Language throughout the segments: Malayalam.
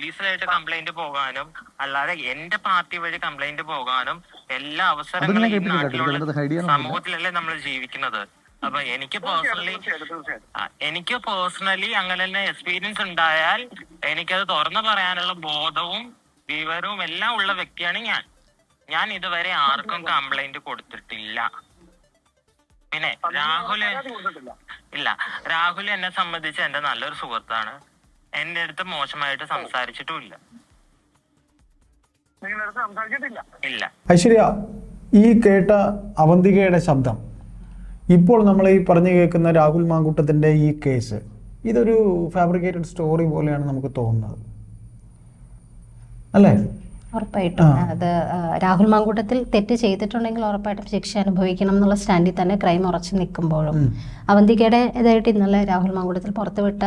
പോലീസിലായിട്ട് കംപ്ലൈന്റ് പോകാനും അല്ലാതെ എന്റെ പാർട്ടി വഴി കംപ്ലൈന്റ് പോകാനും എല്ലാ അവസരങ്ങളും ഈ. നാട്ടിലുള്ള സമൂഹത്തിലല്ലേ നമ്മൾ ജീവിക്കുന്നത്? അപ്പൊ എനിക്ക് പേഴ്സണലി എനിക്ക് പേഴ്സണലി അങ്ങനെ തന്നെ എക്സ്പീരിയൻസ് ഉണ്ടായാൽ എനിക്കത് തുറന്നു പറയാനുള്ള ബോധവും വിവരവും എല്ലാം ഉള്ള വ്യക്തിയാണ് ഞാൻ. ഞാൻ ഇതുവരെ ആർക്കും കംപ്ലൈന്റ് കൊടുത്തിട്ടില്ല. പിന്നെ രാഹുൽ കൊടുത്തിട്ടില്ല ഇല്ല രാഹുൽ എന്നെ സംബന്ധിച്ച് എന്റെ നല്ലൊരു സുഹൃത്താണ്. എന്റെ അടുത്ത് മോശമായിട്ട് സംസാരിച്ചിട്ടുമില്ല. നിങ്ങളടുത്ത് സംസാരിച്ചിട്ടില്ല. ഇല്ല. ഐശ്വര്യ ഈ കേട്ട അവന്തികയുടെ ശബ്ദം. ഇപ്പോൾ നമ്മൾ ഈ പറഞ്ഞു കേൾക്കുന്ന രാഹുൽ മാങ്കൂട്ടത്തിന്റെ ഈ കേസ് ഇതൊരു ഫാബ്രിക്കേറ്റഡ് സ്റ്റോറി പോലെയാണ് നമുക്ക് തോന്നുന്നത്. അല്ലേ? ഉറപ്പായിട്ടും. അത് രാഹുൽ മാങ്കൂട്ടത്തിൽ തെറ്റ് ചെയ്തിട്ടുണ്ടെങ്കിൽ ഉറപ്പായിട്ടും ശിക്ഷ അനുഭവിക്കണം എന്നുള്ള സ്റ്റാൻഡിൽ തന്നെ ക്രൈം ഉറച്ചു നിൽക്കുമ്പോഴും. അവന്തികയുടെ ഇതായിട്ട് ഇന്നലെ രാഹുൽ മാങ്കൂട്ടത്തിൽ പുറത്തുവിട്ട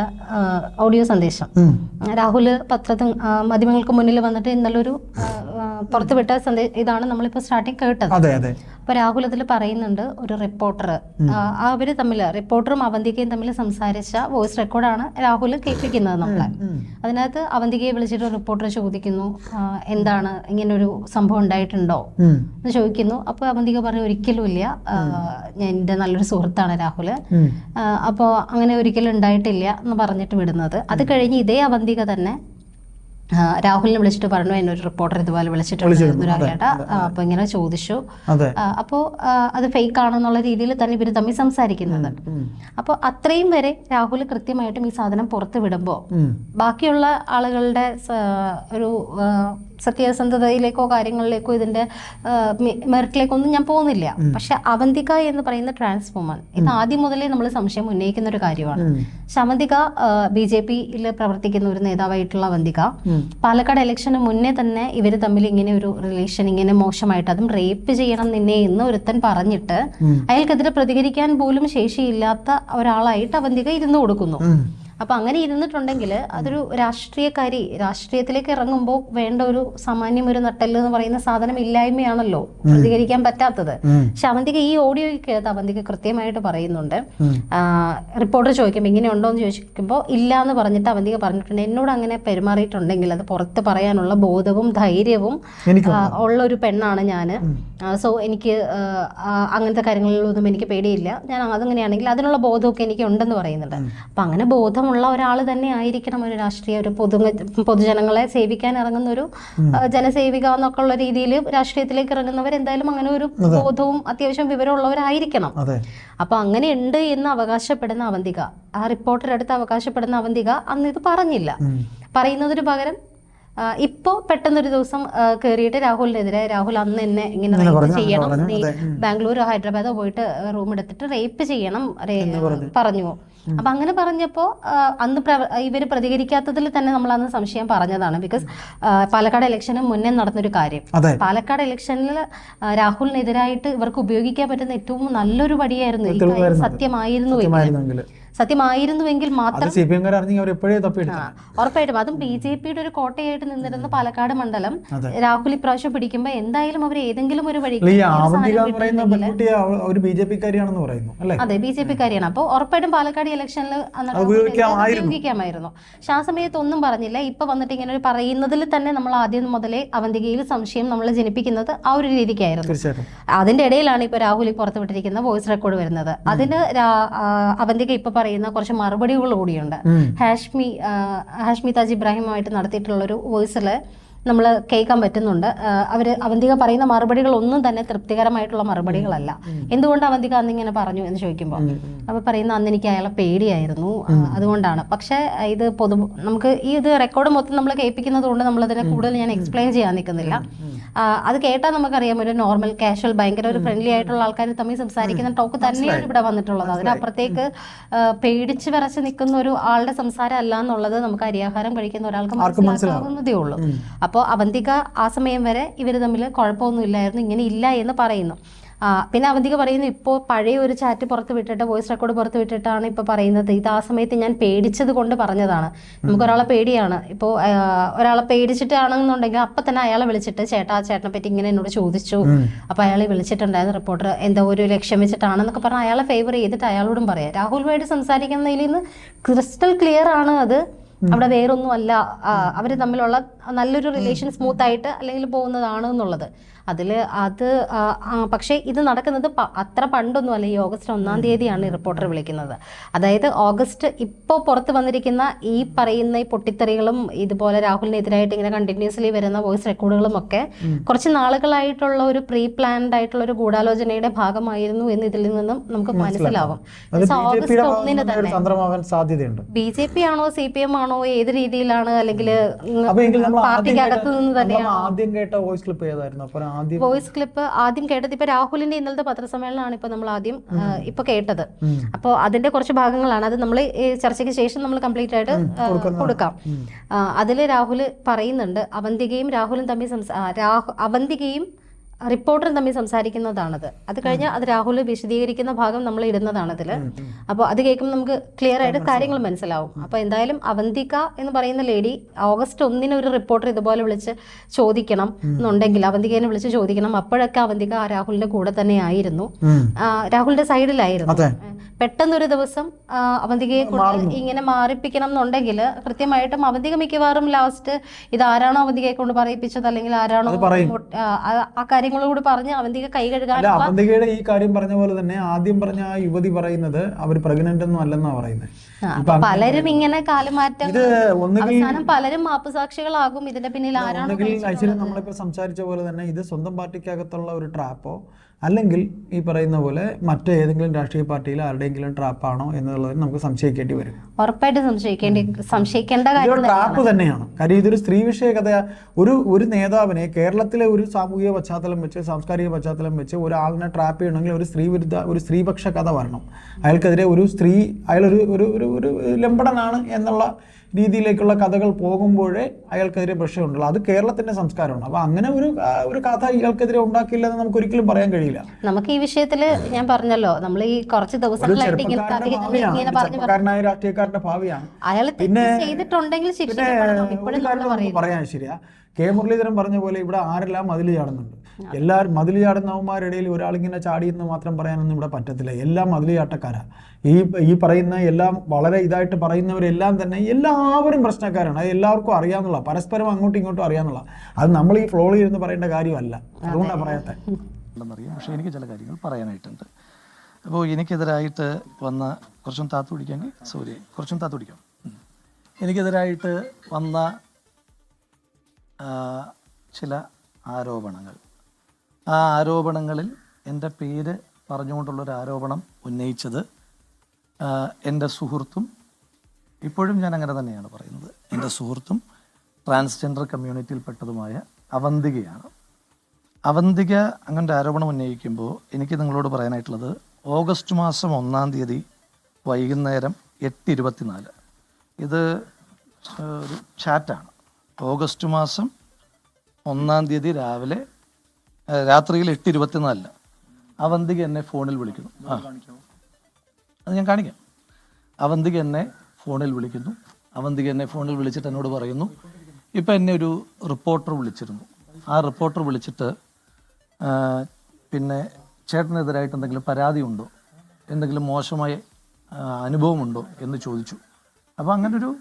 ഓഡിയോ സന്ദേശം. രാഹുൽ പത്രത്തിൽ മാധ്യമങ്ങൾക്ക് മുന്നിൽ വന്നിട്ട് ഇന്നലെ ഒരു പുറത്തുവിട്ട സന്ദേശം ഇതാണ് നമ്മളിപ്പോൾ സ്റ്റാർട്ടിങ് കേട്ടത്. അപ്പൊ രാഹുൽ അതിൽ പറയുന്നുണ്ട് ഒരു റിപ്പോർട്ടർ അവർ തമ്മിൽ റിപ്പോർട്ടറും അവന്തികയും തമ്മിൽ സംസാരിച്ച വോയിസ് റെക്കോർഡാണ് രാഹുൽ കേൾപ്പിക്കുന്നത് നമ്മളെ. അതിനകത്ത് അവന്തികയെ വിളിച്ചിട്ട് റിപ്പോർട്ടർ ചോദിക്കുന്നു എന്താണ് ഇങ്ങനൊരു സംഭവം ഉണ്ടായിട്ടുണ്ടോ? എന്ന് ചോദിക്കുന്നു. അപ്പോൾ അവന്തിക പറഞ്ഞു ഒരിക്കലും ഇല്ല. എന്റെ എന്റെ നല്ലൊരു സുഹൃത്താണ് രാഹുൽ അപ്പോ അപ്പോൾ അങ്ങനെ ഒരിക്കലും ഉണ്ടായിട്ടില്ല എന്ന് പറഞ്ഞിട്ട് വിടുന്നത്. അത് കഴിഞ്ഞ് ഇതേ അവന്തിക തന്നെ രാഹുലിനെ വിളിച്ചിട്ട് പറഞ്ഞു എന്നൊരു ഒരു റിപ്പോർട്ടർ ഇതുപോലെ വിളിച്ചിട്ടുണ്ട്. അപ്പൊ ഇങ്ങനെ ചോദിച്ചു. അപ്പോ അത് ഫേക്ക് ആണെന്നുള്ള രീതിയിൽ തന്നെ ഇവർ തമ്മിൽ സംസാരിക്കുന്നത് അപ്പോൾ അത്രയും വരെ രാഹുൽ കൃത്യമായിട്ടും ഈ സാധനം പുറത്ത് വിടുമ്പോ ബാക്കിയുള്ള ആളുകളുടെ ഒരു സത്യസന്ധതയിലേക്കോ കാര്യങ്ങളിലേക്കോ ഇതിന്റെ മെറിറ്റിലേക്കോ ഒന്നും ഞാൻ പോകുന്നില്ല. പക്ഷെ അവന്തിക എന്ന് പറയുന്ന ട്രാൻസ്ഫോമർ ഇത് ആദ്യം മുതലേ നമ്മൾ സംശയം ഉന്നയിക്കുന്ന ഒരു കാര്യമാണ് പക്ഷെ അവന്തിക ബി ജെ പിയിൽ പ്രവർത്തിക്കുന്ന ഒരു നേതാവായിട്ടുള്ള അവന്തിക പാലക്കാട് ഇലക്ഷന് മുന്നേ തന്നെ ഇവർ തമ്മിൽ ഇങ്ങനെ ഒരു റിലേഷൻ ഇങ്ങനെ മോശമായിട്ട് അതും റേപ്പ് ചെയ്യണം നിന്നെ എന്ന് ഒരുത്തൻ പറഞ്ഞിട്ട് അയാൾക്കെതിരെ പ്രതികരിക്കാൻ പോലും ശേഷിയില്ലാത്ത ഒരാളായിട്ട് അവന്തിക ഇരുന്നു കൊടുക്കുന്നു. അപ്പൊ അങ്ങനെ ഇരുന്നിട്ടുണ്ടെങ്കിൽ അതൊരു രാഷ്ട്രീയക്കാരി രാഷ്ട്രീയത്തിലേക്ക് ഇറങ്ങുമ്പോൾ വേണ്ട ഒരു സാമാന്യം ഒരു നട്ടൽ എന്ന് പറയുന്ന സാധനം ഇല്ലായ്മയാണല്ലോ പ്രതികരിക്കാൻ പറ്റാത്തത്. പക്ഷെ അവന്തിക ഈ ഓഡിയോയ്ക്കകത്ത് അവന്തിക്ക് കൃത്യമായിട്ട് പറയുന്നുണ്ട്. റിപ്പോർട്ടർ ചോദിക്കുമ്പോൾ ഇങ്ങനെ ഉണ്ടോ എന്ന് ചോദിക്കുമ്പോൾ ഇല്ല എന്ന് പറഞ്ഞിട്ട് അവന്തിക പറഞ്ഞിട്ടുണ്ട്. എന്നോട് അങ്ങനെ പെരുമാറിയിട്ടുണ്ടെങ്കിൽ അത് പുറത്ത് പറയാനുള്ള ബോധവും ധൈര്യവും ഉള്ള ഒരു പെണ്ണാണ് ഞാൻ സോ എനിക്ക് അങ്ങനത്തെ കാര്യങ്ങളിലൊന്നും എനിക്ക് പേടിയില്ല. ഞാൻ അതങ്ങനെയാണെങ്കിൽ അതിനുള്ള ബോധമൊക്കെ എനിക്ക് ഉണ്ടെന്ന് പറയുന്നുണ്ട് അപ്പം അങ്ങനെ ബോധമുള്ള ഒരാൾ തന്നെ ആയിരിക്കണം ഒരു രാഷ്ട്രീയ ഒരു പൊതു പൊതുജനങ്ങളെ സേവിക്കാൻ ഇറങ്ങുന്ന ഒരു ജനസേവിക എന്നൊക്കെ ഉള്ള രീതിയിൽ രാഷ്ട്രീയത്തിലേക്ക് ഇറങ്ങുന്നവർ എന്തായാലും അങ്ങനെ ഒരു ബോധവും അത്യാവശ്യം വിവരമുള്ളവരായിരിക്കണം. അപ്പൊ അങ്ങനെ ഉണ്ട് എന്ന് അവകാശപ്പെടുന്ന അവന്തിക ആ റിപ്പോർട്ടർ അടുത്ത് അവകാശപ്പെടുന്ന അവന്തിക അന്ന് ഇത് പറഞ്ഞില്ല. പറയുന്നതിന് പകരം ഇപ്പോ പെട്ടെന്നൊരു ദിവസം കേറിയിട്ട് രാഹുലിനെതിരെ രാഹുൽ അന്ന് എന്നെ ഇങ്ങനെ റേപ്പ് ചെയ്യണം നീ ബാംഗ്ലൂർ ഹൈദരാബാദോ പോയിട്ട് റൂം എടുത്തിട്ട് റേപ്പ് ചെയ്യണം പറഞ്ഞു. അപ്പൊ അങ്ങനെ പറഞ്ഞപ്പോ അന്ന് ഇവർ ഇവർ പ്രതികരിക്കാത്തതിൽ തന്നെ നമ്മൾ അന്ന് സംശയം പറഞ്ഞതാണ്. ബിക്കോസ് പാലക്കാട് ഇലക്ഷന് മുന്നേ നടന്നൊരു കാര്യം. പാലക്കാട് ഇലക്ഷനിൽ രാഹുലിനെതിരായിട്ട് ഇവർക്ക് ഉപയോഗിക്കാൻ പറ്റുന്ന ഏറ്റവും നല്ലൊരു കാര്യം സത്യമായിരുന്നു സത്യമായിരുന്നുവെങ്കിൽ മാത്രം ഉറപ്പായിട്ടും. അതും ബി ജെ പിയുടെ ഒരു കോട്ടയായിട്ട് നിന്നിരുന്ന പാലക്കാട് മണ്ഡലം രാഹുൽ ഇപ്രാവശ്യം പിടിക്കുമ്പോൾ എന്തായാലും അവർ ഏതെങ്കിലും ഒരു വഴി ഒരു ബി ജെ പിക്കാരിയാണെന്ന് പറയുന്നു അതെ ബി ജെ പി കാരിയാണ് അപ്പോൾ ഉറപ്പായിട്ടും പാലക്കാട് ഇലക്ഷനിൽ ഉപയോഗിക്കാമായിരുന്നു. പക്ഷെ ആ സമയത്ത് ഒന്നും പറഞ്ഞില്ല. ഇപ്പൊ വന്നിട്ട് ഇങ്ങനെ ഒരു പറയുന്നതിൽ തന്നെ നമ്മൾ ആദ്യം മുതലേ അവന്തികയിൽ സംശയം നമ്മൾ ജനിപ്പിക്കുന്നത് ആ ഒരു രീതിക്കായിരുന്നു. അതിന്റെ ഇടയിലാണ് ഇപ്പൊ രാഹുൽ പുറത്തുവിട്ടിരിക്കുന്ന വോയിസ് റെക്കോർഡ് വരുന്നത്. അതിന് അവന്തിക ഇപ്പൊ പറയുന്ന കുറച്ച് മറുപടികൾ കൂടിയുണ്ട്. ഹാഷ്മി ഹാഷ്മി താജ് ഇബ്രാഹിമുമായിട്ട് നടത്തിയിട്ടുള്ള ഒരു വോയിസിൽ നമ്മൾ കേൾക്കാൻ പറ്റുന്നുണ്ട്. അവർ അവർ അവന്തിക പറയുന്ന മറുപടികൾ ഒന്നും തന്നെ തൃപ്തികരമായിട്ടുള്ള മറുപടികളല്ല. എന്തുകൊണ്ട് അവന്തിക അന്ന് ഇങ്ങനെ പറഞ്ഞു എന്ന് ചോദിക്കുമ്പോൾ അപ്പൊ പറയുന്ന അന്ന് എനിക്ക് അയാളെ പേടിയായിരുന്നു. അതുകൊണ്ടാണ്. പക്ഷേ ഇത് പൊതു നമുക്ക് ഈ ഇത് റെക്കോർഡ് മൊത്തം നമ്മൾ കേൾപ്പിക്കുന്നത് കൊണ്ട് നമ്മളതിനെ കൂടുതൽ ഞാൻ എക്സ്പ്ലെയിൻ ചെയ്യാൻ നിൽക്കുന്നില്ല. അത് കേട്ടാൽ നമുക്കറിയാം ഒരു നോർമൽ കാഷ്വൽ ഭയങ്കര ഒരു ഫ്രണ്ട്ലി ആയിട്ടുള്ള ആൾക്കാർ തമ്മിൽ സംസാരിക്കുന്ന ടോക്ക് തന്നെയാണ് ഇവിടെ വന്നിട്ടുള്ളത്. അതിനപ്പുറത്തേക്ക് പേടിച്ച് വിറച്ച് നിൽക്കുന്ന ഒരു ആളുടെ സംസാരം അല്ല എന്നുള്ളത് നമുക്ക് അരിയാഹാരം കഴിക്കുന്ന ഒരാൾക്ക് മനസ്സിലാക്കാവുന്നതേ ഉള്ളൂ. അപ്പോൾ അവന്തിക ആ സമയം വരെ ഇവർ തമ്മിൽ കുഴപ്പമൊന്നും ഇല്ലായിരുന്നു ഇങ്ങനെ ഇല്ല എന്ന് പറയുന്നു. പിന്നെ അവന്തിക പറയുന്നു ഇപ്പോൾ പഴയ ഒരു ചാറ്റ് പുറത്ത് വിട്ടിട്ട് വോയിസ് റെക്കോർഡ് പുറത്ത് വിട്ടിട്ടാണ് ഇപ്പോൾ പറയുന്നത്. ഇത് ആ സമയത്ത് ഞാൻ പേടിച്ചത് കൊണ്ട് പറഞ്ഞതാണ്. നമുക്ക് ഒരാളെ പേടിയാണ്. ഇപ്പോൾ ഒരാളെ പേടിച്ചിട്ടാണെന്നുണ്ടെങ്കിൽ അപ്പം തന്നെ അയാളെ വിളിച്ചിട്ട് ചേട്ടാ ആ ചേട്ടനെ പറ്റി ഇങ്ങനെ എന്നോട് ചോദിച്ചു. അപ്പോൾ അയാളെ വിളിച്ചിട്ടുണ്ടായിരുന്നു. റിപ്പോർട്ടർ എന്തോ ഒരു ലക്ഷ്യം വെച്ചിട്ടാണെന്നൊക്കെ പറഞ്ഞാൽ അയാളെ ഫേവർ ചെയ്തിട്ട് അയാളോടും പറയാം. രാഹുലുമായിട്ട് സംസാരിക്കുന്നതിൽ നിന്ന് ക്രിസ്റ്റൽ ക്ലിയർ ആണ് അത്. അവിടെ വേറൊന്നും അല്ല അവർ തമ്മിലുള്ള നല്ലൊരു റിലേഷൻ സ്മൂത്ത് ആയിട്ട് അല്ലെങ്കിൽ പോകുന്നതാണ് എന്നുള്ളത്. അതിൽ അത് പക്ഷേ ഇത് നടക്കുന്നത് അത്ര പണ്ടൊന്നും അല്ല. ഈ ഓഗസ്റ്റ് ഒന്നാം തീയതിയാണ് റിപ്പോർട്ടർ വിളിക്കുന്നത്. അതായത് ഓഗസ്റ്റ് ഇപ്പോൾ പുറത്ത് വന്നിരിക്കുന്ന ഈ പറയുന്ന ഈ പൊട്ടിത്തെറികളും ഇതുപോലെ രാഹുലിനെതിരായിട്ട് ഇങ്ങനെ കണ്ടിന്യൂസ്ലി വരുന്ന വോയിസ് റെക്കോർഡുകളും ഒക്കെ കുറച്ച് നാളുകളായിട്ടുള്ള ഒരു പ്രീ പ്ലാൻഡ് ആയിട്ടുള്ള ഒരു ഗൂഢാലോചനയുടെ ഭാഗമായിരുന്നു എന്ന് ഇതിൽ നിന്നും നമുക്ക് മനസ്സിലാവും. ഓഗസ്റ്റ് ഒന്നിന് തന്നെ ബി ജെ പി ആണോ സി പി എം ആണോ ഏത് രീതിയിലാണ് അല്ലെങ്കിൽ പാർട്ടിക്ക് അകത്ത് നിന്ന് തന്നെയാണ്? ആദ്യം കേട്ട വോയിസ് ക്ലിപ്പ് ഏതായിരുന്നു? വോയിസ് ക്ലിപ്പ് ആദ്യം കേട്ടത് ഇപ്പൊ രാഹുലിന്റെ ഇന്നലത്തെ പത്രസമ്മേളനമാണ് ഇപ്പൊ നമ്മൾ ആദ്യം ഇപ്പൊ കേട്ടത്. അപ്പോൾ അതിന്റെ കുറച്ച് ഭാഗങ്ങളാണ്. അത് നമ്മൾ ചർച്ചയ്ക്ക് ശേഷം നമ്മൾ കംപ്ലീറ്റ് ആയിട്ട് കൊടുക്കാം. അതിൽ രാഹുൽ പറയുന്നുണ്ട്. അവന്തികയും രാഹുലും തമ്മിൽ സംസാ രാഹു അവന്തികയും റിപ്പോർട്ടറും തമ്മിൽ സംസാരിക്കുന്നതാണത്. അത് കഴിഞ്ഞ് അത് രാഹുൽ വിശദീകരിക്കുന്ന ഭാഗം നമ്മൾ ഇടുന്നതാണ് അതിൽ അപ്പോൾ അത് കേൾക്കുമ്പോൾ നമുക്ക് ക്ലിയർ ആയിട്ട് കാര്യങ്ങൾ മനസ്സിലാവും. അപ്പോൾ എന്തായാലും അവന്തിക എന്ന് പറയുന്ന ലേഡി ഓഗസ്റ്റ് ഒന്നിന് ഒരു റിപ്പോർട്ടർ ഇതുപോലെ വിളിച്ച് ചോദിക്കണം എന്നുണ്ടെങ്കിൽ അവന്തികേനെ വിളിച്ച് ചോദിക്കണം. അപ്പോഴൊക്കെ അവന്തിക രാഹുലിന്റെ കൂടെ തന്നെ ആയിരുന്നു. രാഹുലിന്റെ സൈഡിലായിരുന്നു. പെട്ടെന്നൊരു ദിവസം അവന്തികയെ കൊണ്ട് ഇങ്ങനെ മാറിപ്പിക്കണം എന്നുണ്ടെങ്കിൽ കൃത്യമായിട്ടും അവന്തിക മിക്കവാറും ലാസ്റ്റ് ഇത് ആരാണോ അവന്തികയെ കൊണ്ട് പറയിപ്പിച്ചത് അല്ലെങ്കിൽ ആരാണോ ആ, കാര്യങ്ങളോട് പറഞ്ഞ് അവന്തിക കൈ കഴുകാൻ അവന്തികയുടെ ഈ കാര്യം പറഞ്ഞ പോലെ തന്നെ ആദ്യം പറഞ്ഞ ആ യുവതി പറയുന്നത് അവർ പ്രഗ്നന്റ് ഒന്നും അല്ലെന്നാ പറയുന്നത്. പലരും ഇങ്ങനെ കാലമാറ്റം അവസാനം പലരും മാപ്പുസാക്ഷികളാകും. ഇതിന്റെ പിന്നിൽ ആരാണോ നമ്മളിപ്പോ സംസാരിച്ച പോലെ തന്നെ ഇത് സ്വന്തം പാർട്ടിക്കകത്തുള്ള ഒരു ട്രാപ്പോ അല്ലെങ്കിൽ ഈ പറയുന്ന പോലെ മറ്റേതെങ്കിലും രാഷ്ട്രീയ പാർട്ടിയിൽ ആരുടെയെങ്കിലും ട്രാപ്പാണോ എന്നുള്ളത് നമുക്ക് സംശയിക്കേണ്ടി വരും. ഉറപ്പായിട്ട് സംശയിക്കേണ്ടി സംശയിക്കേണ്ട ട്രാപ്പ് തന്നെയാണ്. കാര്യം ഇതൊരു സ്ത്രീ വിഷയ കഥ ഒരു ഒരു നേതാവിനെ കേരളത്തിലെ ഒരു സാമൂഹിക പശ്ചാത്തലം വെച്ച് സാംസ്കാരിക പശ്ചാത്തലം വെച്ച് ഒരാളിനെ ട്രാപ്പ് ചെയ്യണമെങ്കിൽ ഒരു സ്ത്രീ വിരുദ്ധ ഒരു സ്ത്രീപക്ഷ കഥ വരണം. അയാൾക്കെതിരെ ഒരു സ്ത്രീ അയാളൊരു ഒരു ഒരു ഒരു ലംബടനാണ് എന്നുള്ള രീതിയിലേക്കുള്ള കഥകൾ പോകുമ്പോഴേ അയാൾക്കെതിരെ പ്രശ്നമുണ്ടുള്ളൂ അത് കേരളത്തിന്റെ സംസ്കാരമാണ്. അപ്പൊ അങ്ങനെ ഒരു ഒരു കഥ ഇയാൾക്കെതിരെ ഉണ്ടാക്കില്ല എന്ന് നമുക്ക് ഒരിക്കലും പറയാൻ കഴിയില്ല. നമുക്ക് ഈ വിഷയത്തിൽ ഞാൻ പറഞ്ഞല്ലോ നമ്മൾ ഈ കുറച്ച് ദിവസങ്ങളായിട്ട് ചെറുപ്പക്കാരനായ രാഷ്ട്രീയക്കാരന്റെ ഭാവിയാണ്. അയാൾ പിന്നെ- ചെയ്തിട്ടുണ്ടെങ്കിൽ പറയാൻ ശരിയാ. കെ മുരളീധരൻ പറഞ്ഞ പോലെ ഇവിടെ ആരെല്ലാം അതിൽ ചാടുന്നുണ്ട്. എല്ലാവരും മതിൽ ചാടുന്നവന്മാരുടെ ഇടയിൽ ഒരാളിങ്ങനെ ചാടിയെന്ന് മാത്രം പറയാനൊന്നും ഇവിടെ പറ്റത്തില്ല. എല്ലാം മതിൽ ചാട്ടക്കാരാ ഈ ഈ പറയുന്ന എല്ലാം വളരെ ഇതായിട്ട് പറയുന്നവരെല്ലാം തന്നെ എല്ലാവരും പ്രശ്നക്കാരാണ്. അത് എല്ലാവർക്കും അറിയാന്നുള്ള പരസ്പരം അങ്ങോട്ടും ഇങ്ങോട്ടും അറിയാന്നുള്ള അത് നമ്മൾ ഈ ഫ്ലോളിൽ ഇരുന്ന് പറയേണ്ട കാര്യമല്ല. അതുകൊണ്ടാണ് പറയാത്തെ. ഉണ്ടെന്നറിയാം. പക്ഷേ എനിക്ക് ചില കാര്യങ്ങൾ പറയാനായിട്ടുണ്ട്. അപ്പോൾ എനിക്കെതിരായിട്ട് വന്ന കുറച്ചും താത്തു പിടിക്കാമെങ്കിൽ സോറി കുറച്ചും താത്തു പിടിക്കാം. എനിക്കെതിരായിട്ട് വന്ന ചില ആരോപണങ്ങൾ. ആ ആരോപണങ്ങളിൽ എന്റെ പേര് പറഞ്ഞുകൊണ്ടുള്ളൊരു ആരോപണം ഉന്നയിച്ചത് എന്റെ സുഹൃത്തും ഇപ്പോഴും ഞാൻ അങ്ങനെ തന്നെയാണ് പറയുന്നത്. എന്റെ സുഹൃത്തും ട്രാൻസ്ജെൻഡർ കമ്മ്യൂണിറ്റിയിൽപ്പെട്ടതുമായ അവന്തികയാണ്. അവന്തിക അങ്ങനത്തെ ആരോപണം ഉന്നയിക്കുമ്പോൾ എനിക്ക് നിങ്ങളോട് പറയാനായിട്ടുള്ളത് ഓഗസ്റ്റ് മാസം ഒന്നാം തീയതി വൈകുന്നേരം എട്ട് ഇരുപത്തിനാല് ഇത് ഒരു ചാറ്റാണ്. ഓഗസ്റ്റ് മാസം ഒന്നാം തീയതി രാവിലെ രാത്രിയിൽ എട്ട് ഇരുപത്തിനാലിന് അവന്തിക എന്നെ ഫോണിൽ വിളിക്കുന്നു. അത് ഞാൻ കാണിക്കാം. അവന്തിക എന്നെ ഫോണിൽ വിളിക്കുന്നു. അവന്തിക എന്നെ ഫോണിൽ വിളിച്ചിട്ട് എന്നോട് പറയുന്നു. ഇപ്പം എന്നെ ഒരു റിപ്പോർട്ടർ വിളിച്ചിരുന്നു. ആ റിപ്പോർട്ടർ വിളിച്ചിട്ട് പിന്നെ ചേട്ടനെതിരായിട്ട് എന്തെങ്കിലും പരാതി ഉണ്ടോ എന്തെങ്കിലും മോശമായ അനുഭവമുണ്ടോ എന്ന് ചോദിച്ചു. അപ്പോൾ അങ്ങനൊരു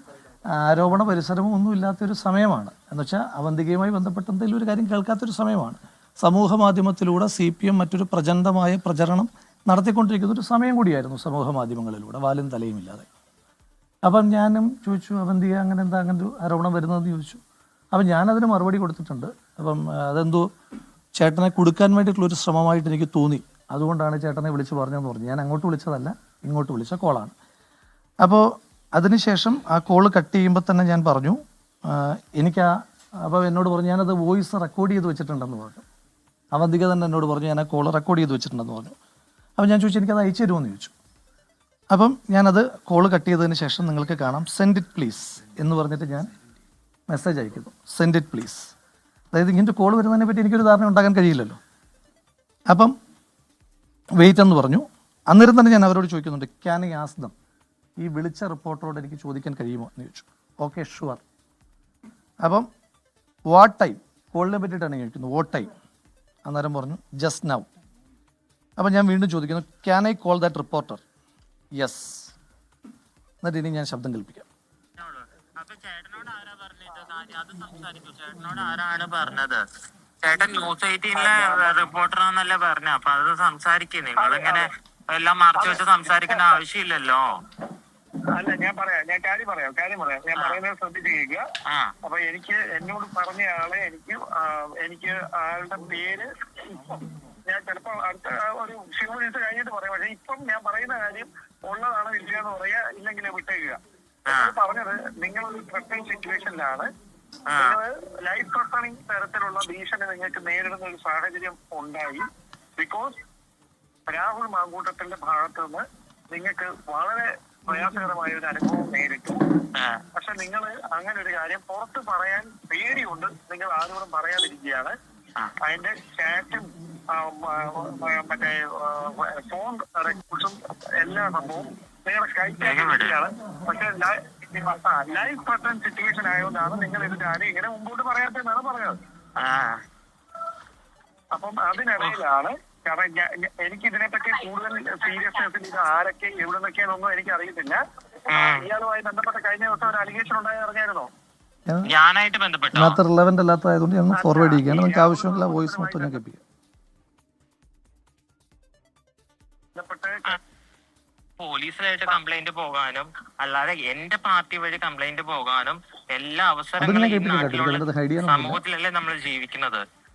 ആരോപണ പരിസരമോ ഒന്നും ഇല്ലാത്തൊരു സമയമാണ്. എന്നുവെച്ചാൽ അവന്തികയുമായി ബന്ധപ്പെട്ട് എന്തെങ്കിലും ഒരു കാര്യം കേൾക്കാത്തൊരു സമയമാണ്. സമൂഹ മാധ്യമത്തിലൂടെ സി പി എം മറ്റൊരു പ്രചണ്ഡമായ പ്രചരണം നടത്തിക്കൊണ്ടിരിക്കുന്ന ഒരു സമയം കൂടിയായിരുന്നു സമൂഹ മാധ്യമങ്ങളിലൂടെ വാലും തലയും ഇല്ലാതെ. അപ്പം ഞാനും ചോദിച്ചു അവന്തിക അങ്ങനെ എന്താ അങ്ങനെ ഒരു ആരോപണം വരുന്നതെന്ന് ചോദിച്ചു. അപ്പം ഞാനതിന് മറുപടി കൊടുത്തിട്ടുണ്ട്. അപ്പം അതെന്തോ ചേട്ടനെ കൊടുക്കാൻ വേണ്ടിയിട്ടുള്ള ഒരു ശ്രമമായിട്ട് എനിക്ക് തോന്നി. അതുകൊണ്ടാണ് ചേട്ടനെ വിളിച്ച് പറഞ്ഞതെന്ന് പറഞ്ഞു. ഞാൻ അങ്ങോട്ട് വിളിച്ചതല്ല ഇങ്ങോട്ട് വിളിച്ച കോളാണ്. അപ്പോൾ അതിനുശേഷം ആ കോൾ കട്ട് ചെയ്യുമ്പോൾ തന്നെ ഞാൻ പറഞ്ഞു എനിക്ക് ആ അപ്പോൾ എന്നോട് പറഞ്ഞു ഞാനത് വോയിസ് റെക്കോർഡ് ചെയ്ത് വെച്ചിട്ടുണ്ടെന്ന് പറഞ്ഞു. അവന്തിക തന്നെ എന്നോട് പറഞ്ഞു ഞാൻ ആ കോൾ റെക്കോർഡ് ചെയ്ത് വെച്ചിട്ടുണ്ടെന്ന് പറഞ്ഞു. അപ്പം ഞാൻ ചോദിച്ചു എനിക്കത് അയച്ചു തരുമോ? എന്ന് ചോദിച്ചു. അപ്പം ഞാനത് കോൾ കട്ട് ചെയ്തതിന് ശേഷം നിങ്ങൾക്ക് കാണാം. സെൻഡ് ഇറ്റ് പ്ലീസ് എന്ന് പറഞ്ഞിട്ട് ഞാൻ മെസ്സേജ് അയക്കുന്നു. സെൻഡ് ഇറ്റ് പ്ലീസ് അതായത് ഇങ്ങനത്തെ കോൾ വരുന്നതിനെ പറ്റി എനിക്കൊരു ധാരണ ഉണ്ടാക്കാൻ കഴിയില്ലല്ലോ. അപ്പം വെയിറ്റ് എന്ന് പറഞ്ഞു. അന്നേരം തന്നെ ഞാൻ അവരോട് ചോദിക്കുന്നുണ്ട് ക്യാൻ ഐ ആസ് ദം ഈ വിളിച്ച റിപ്പോർട്ടറോട് എനിക്ക് ചോദിക്കാൻ കഴിയുമോ എന്ന് ചോദിച്ചു. ഓക്കെ ഷുവർ അപ്പം വാട്ട് ടൈം കോളിനെ പറ്റിയിട്ടാണ് ചോദിക്കുന്നത് വാട്ട് ടൈം അന്നേരം പറഞ്ഞു ജസ്റ്റ് നൗ അപ്പം ഞാൻ വീണ്ടും ചോദിക്കുന്നു can I call that reporter yes എന്നിട്ട് ഇനി ഞാൻ ശബ്ദം കൽപ്പിക്കാം പറഞ്ഞത് പറഞ്ഞത്? ചേട്ടൻ ന്യൂസ് എയ്റ്റീനിലെ റിപ്പോർട്ടറാന്നല്ലേ പറഞ്ഞ. അപ്പൊ അത് സംസാരിക്കും. നിങ്ങളിങ്ങനെ എല്ലാം മറച്ചു വെച്ച് സംസാരിക്കേണ്ട ആവശ്യമില്ലല്ലോ. അല്ല ഞാൻ പറയാം. ഞാൻ കാര്യം പറയാം. കാര്യം പറയാം. ഞാൻ പറയുന്നത് ശ്രദ്ധിച്ച് കേൾക്കുക അപ്പൊ എനിക്ക് എന്നോട് പറഞ്ഞ ആളെ എനിക്ക് എനിക്ക് ആളുടെ പേര് ഞാൻ ചിലപ്പോൾ അടുത്ത ഒരു ഫ്യൂ ദിവസം കഴിഞ്ഞിട്ട് പറയാം. പക്ഷെ ഇപ്പം ഞാൻ പറയുന്ന കാര്യം ഉള്ളതാണോ എന്ന് പറയാ ഇല്ലെങ്കിൽ വിട്ടേക്കുക. പറഞ്ഞത് നിങ്ങൾ ഒരു പ്രത്യേക സിറ്റുവേഷനിലാണ് ലൈഫ് ത്രട്ടണിങ് തരത്തിലുള്ള ഭീഷണി നിങ്ങൾക്ക് നേരിടുന്ന ഒരു സാഹചര്യം ഉണ്ടായി. ബിക്കോസ് രാഹുൽ മാങ്കൂട്ടത്തിന്റെ ഭാഗത്ത് നിന്ന് നിങ്ങൾക്ക് വളരെ പ്രയാസകരമായ ഒരു അനുഭവം നേരിട്ടു. പക്ഷെ നിങ്ങൾ അങ്ങനെ ഒരു കാര്യം പുറത്ത് പറയാൻ പേടിയുണ്ട്. നിങ്ങൾ ആരോടും പറയാതിരിക്കുകയാണ്. അതിന്റെ ചാറ്റും മറ്റേ ഫോൺ റെക്കോർഡ്സും എല്ലാ സംഭവവും നിങ്ങളുടെ കൈക്കാണ് പക്ഷെ ലൈഫ് പെർസൺ സിറ്റുവേഷൻ ആയതുകൊണ്ടാണ് നിങ്ങൾ ഇത് കാര്യം ഇങ്ങനെ മുമ്പോട്ട് പറയാത്തെന്നാണ് പറയാറ് അപ്പം അതിനിടയിലാണ് കാരണം എനിക്ക് ഇതിനെപ്പറ്റി കൂടുതൽ സീരിയസ്നെസ് ഇത് ആരൊക്കെ എവിടെ നിന്നൊക്കെയാണെന്നൊന്നും എനിക്ക് അറിയത്തില്ല ഇയാളുമായി ബന്ധപ്പെട്ട കഴിഞ്ഞ ദിവസം ഒരു അലിഗേഷൻ ഉണ്ടായി അറിഞ്ഞായിരുന്നോ? ഞാനായിട്ട് ബന്ധപ്പെട്ടോ? അല്ലാത്തതായതുകൊണ്ട് ഞാൻ ഫോർവേഡ് ചെയ്യുകയാണ് നിങ്ങൾക്ക് ആവശ്യമുള്ള വോയിസ് മൊത്തം ഞാൻ കേൾപ്പിക്കാം പോലീസിലായിട്ട് കംപ്ലൈന്റ് പോകാനും അല്ലാതെ എന്റെ പാർട്ടി വഴി കംപ്ലൈന്റ് പോകാനും എല്ലാ അവസരങ്ങളും ഈ നാട്ടിലുള്ള സമൂഹത്തിലല്ലേ നമ്മൾ ജീവിക്കുന്നത്?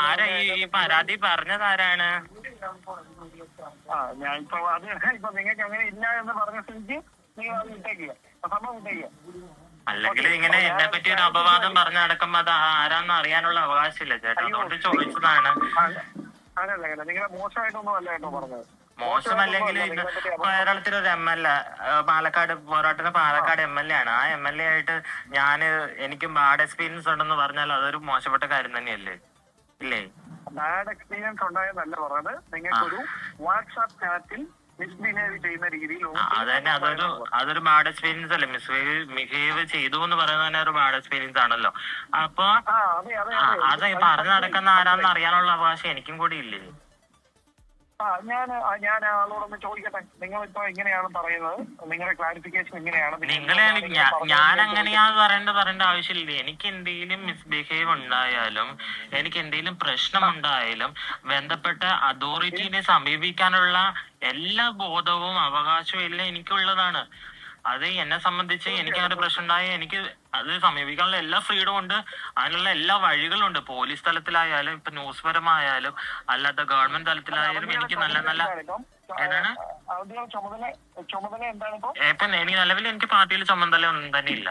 ആരാ ഈ ഈ പരാതി പറഞ്ഞത് ആരാണ്? ആ ഞാൻ ഇപ്പൊ അത് ഇപ്പൊ നിങ്ങൾക്ക് അങ്ങനെ ഇല്ല എന്ന് പറഞ്ഞ സ്ഥിതിക്ക് നിങ്ങൾ അത് വിട്ടേക്കുക. ആ സംഭവം വിട്ടേക്കുക. അല്ലെങ്കിൽ ഇങ്ങനെ എന്നെ പറ്റി ഒരു അപവാദം പറഞ്ഞു നടക്കുമ്പോ അത് ആരാന്ന് അറിയാനുള്ള അവകാശമില്ല ചേട്ടാ. അതുകൊണ്ട് ചോദിച്ചതാണ്. നിങ്ങളെ മോശമായിട്ടൊന്നും അല്ല കേട്ടോ പറഞ്ഞത്. മോശമല്ലെങ്കിൽ ഇത് കേരളത്തിലെ ഒരു എം എൽ എ പാലക്കാട് പോരാട്ടത്തിന് പാലക്കാട് എം എൽ എ ആണ്. ആ എം എൽ എ ആയിട്ട് ഞാൻ എനിക്ക് ബാഡ് എക്സ്പീരിയൻസ് ഉണ്ടെന്ന് പറഞ്ഞാൽ അതൊരു മോശപ്പെട്ട കാര്യം തന്നെയല്ലേ? ഇല്ലേ? ബാഡ് എക്സ്പീരിയൻസ് ഉണ്ടായെന്നല്ല പറഞ്ഞത് നിങ്ങൾക്കൊരു വാട്സാപ്പ് ചാറ്റിൽ മിസ്ബിഹേവ് ചെയ്യുന്ന രീതിയിൽ അതന്നെ അത് തന്നെ. അതൊരു അതൊരു ബാഡ് എക്സ്പീരിയൻസ് അല്ലേ? മിസ്ബിഹേവ് മിഹേവ് ചെയ്തു എന്ന് പറയുന്നത് തന്നെ ഒരു ബാഡ് എക്സ്പീരിയൻസ് ആണല്ലോ. അപ്പൊ അത് പറഞ്ഞു നടക്കുന്ന ആരാന്ന് അറിയാനുള്ള അവകാശം എനിക്കും കൂടി ഇല്ലേ? ആ ഞാൻ ഞാൻ ആളോടൊന്ന് ചോദിക്കട്ടെ. നിങ്ങൾ ഇപ്പൊ എങ്ങനെയാണ് പറയുന്നത്? നിങ്ങളുടെ ക്ലാരിഫിക്കേഷൻ ഇങ്ങനെയാണ് പിന്നെ നിങ്ങളെ ഞാൻ പറയേണ്ട പറയേണ്ട ആവശ്യമില്ല. എനിക്ക് എന്തെങ്കിലും മിസ്ബിഹേവ് ഉണ്ടായാലും എനിക്ക് എന്തെങ്കിലും പ്രശ്നം ഉണ്ടായാലും ബന്ധപ്പെട്ട അതോറിറ്റിനെ സമീപിക്കാനുള്ള എല്ലാ ബോധവും അവകാശവും എല്ലാം എനിക്കുള്ളതാണ്. അത് എന്നെ സംബന്ധിച്ച് എനിക്ക് അങ്ങനെ പ്രശ്നം ഉണ്ടായ എനിക്ക് അത് സമീപിക്കാനുള്ള എല്ലാ ഫ്രീഡം ഉണ്ട്. അതിനുള്ള എല്ലാ വഴികളും ഉണ്ട് പോലീസ് തലത്തിലായാലും ഇപ്പൊ ന്യൂസ് പരമായാലും അല്ലാത്ത ഗവൺമെന്റ് തലത്തിലായാലും എനിക്ക് നല്ല നല്ല ഏതാണ്? ഔദ്യോഗിക ചുമതല ചുമതല എന്താണ് ഇപ്പൊ ഇപ്പൊ എനിക്ക് നിലവിൽ എനിക്ക് പാർട്ടിയിൽ ചുമതല ഒന്നും തന്നെ ഇല്ല.